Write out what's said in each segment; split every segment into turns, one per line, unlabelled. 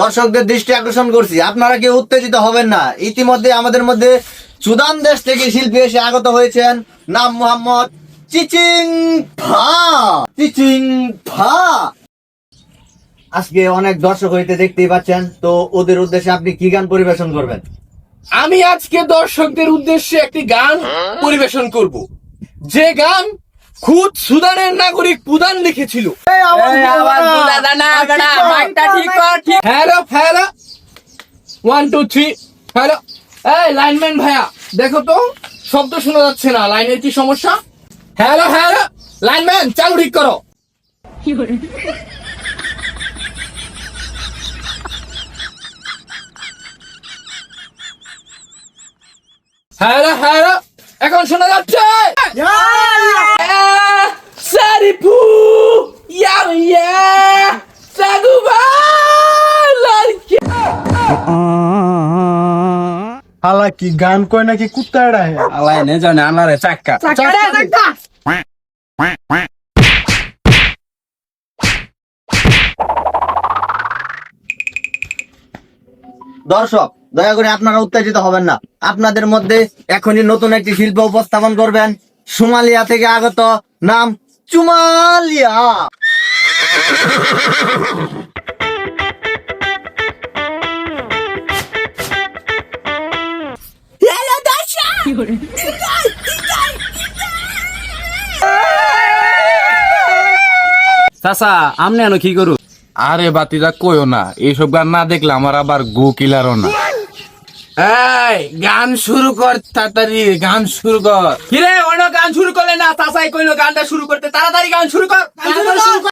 দর্শকদের দৃষ্টি আকর্ষণ করছি। আপনারা কেউ উত্তেজিত হবেন না। ইতিমধ্যে আমাদের মধ্যে সুদান দেশ থেকে শিল্পী এসে আগত হয়েছেন। নাম মোহাম্মদ চিচিং ফা চিচিং ফা আজকে অনেক দর্শক হইতে দেখতেই পাচ্ছেন। তো ওদের উদ্দেশ্যে আপনি কি গান পরিবেশন করবেন?
আমি আজকে দর্শকদের উদ্দেশ্যে একটি গান পরিবেশন করব। যে গান খুদ সুদানের নাগরিক প্রধান লিখেছিল। Hello hello. One two three hello. এই লাইনম্যান ভাইয়া দেখো তো শব্দ শোনা যাচ্ছে না লাইনের কি সমস্যা? Hello hello. লাইনম্যান চালু ঠিক করো। Hello hello. এখন শোনা যাচ্ছে?
হালা কি গান কয় নাকি কুত্তা এড়ায়?
আলাই নে জানে আনারে চাক্কা।
দর্শক দয়া করে আপনারা উত্তেজিত হবেন না। আপনাদের মধ্যে এখনই নতুন একটি শিল্প উপস্থাপন করবেন। সোমালিয়া থেকে আগত নাম চুমালিয়া।
চাচা আমনে আনো কি করু?
আরে বাতিদা কইও না। এইসব গান না দেখলে আমার আবার গো কিলারও না।
এই গান শুরু কর তাড়াতাড়ি গান শুরু কর। কিরে অন্য গান শুরু করলে না? তাসাই কইলো গানটা শুরু করতে। তাড়াতাড়ি গান শুরু কর গান শুরু কর।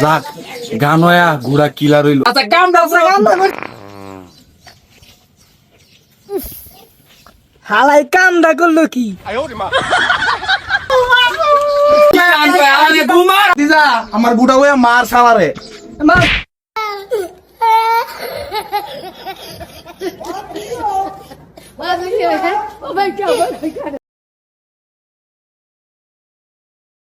যাক গান হয়া গুড়া কিলার হইল
আচ্ছা গান দাও গান দাও
হালাই কামটা করল কি? আমার বুড়া হয়ে মার সালারে.